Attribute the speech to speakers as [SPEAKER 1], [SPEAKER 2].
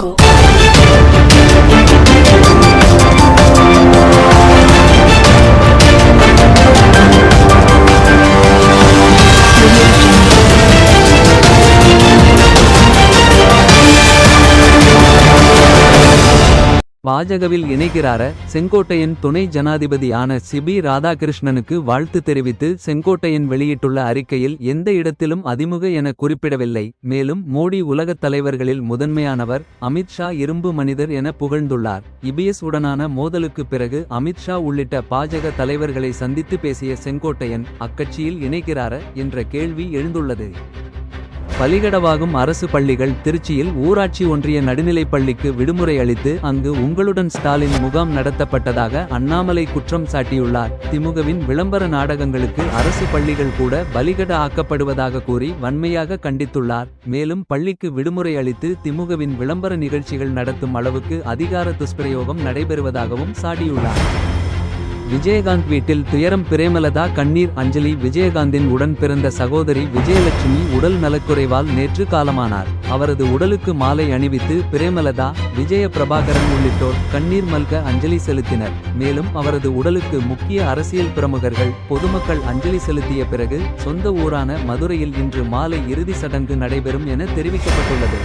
[SPEAKER 1] Jungle.
[SPEAKER 2] பாஜகவில் இணைகிறார செங்கோட்டையன் துணை ஜனாதிபதியான CP ராதாகிருஷ்ணனுக்கு வாழ்த்து தெரிவித்து செங்கோட்டையன் வெளியிட்டுள்ள அறிக்கையில் எந்த இடத்திலும் அதிமுக என குறிப்பிடவில்லை. மேலும் மோடி உலகத் தலைவர்களில் முதன்மையானவர் அமித்ஷா இரும்பு மனிதர் என புகழ்ந்துள்ளார். இபிஎஸ் உடனான மோதலுக்கு பிறகு அமித்ஷா உள்ளிட்ட பாஜக தலைவர்களை சந்தித்து பேசிய செங்கோட்டையன் அக்கட்சியில் இணைகிறார? என்ற கேள்வி எழுந்துள்ளது. பலிகடவாகும் அரசு பள்ளிகள் திருச்சியில் ஊராட்சி ஒன்றிய நடுநிலைப் பள்ளிக்கு விடுமுறை அளித்து அங்கு உங்களுடன் ஸ்டாலின் முகாம் நடத்தப்பட்டதாக அண்ணாமலை குற்றம் சாட்டியுள்ளார். திமுகவின் விளம்பர நாடகங்களுக்கு அரசு பள்ளிகள் கூட பலிகட ஆக்கப்படுவதாக கூறி வன்மையாக கண்டித்துள்ளார். மேலும் பள்ளிக்கு விடுமுறை அளித்து திமுகவின் விளம்பர நிகழ்ச்சிகள் நடத்தும் அளவுக்கு அதிகார துஷ்பிரயோகம் நடைபெறுவதாகவும் சாடியுள்ளார். விஜயகாந்த் வீட்டில் துயரம் பிரேமலதா கண்ணீர் அஞ்சலி விஜயகாந்தின் உடன் பிறந்த சகோதரி விஜயலட்சுமி உடல் நலக்குறைவால் நேற்று காலமானார். அவரது உடலுக்கு மாலை அணிவித்து பிரேமலதா விஜய பிரபாகரன் உள்ளிட்டோர் கண்ணீர் மல்க அஞ்சலி செலுத்தினர். மேலும் அவரது உடலுக்கு முக்கிய அரசியல் பிரமுகர்கள் பொதுமக்கள் அஞ்சலி செலுத்திய பிறகு சொந்த ஊரான மதுரையில் இன்று மாலை இறுதி சடங்கு நடைபெறும் என தெரிவிக்கப்பட்டுள்ளது.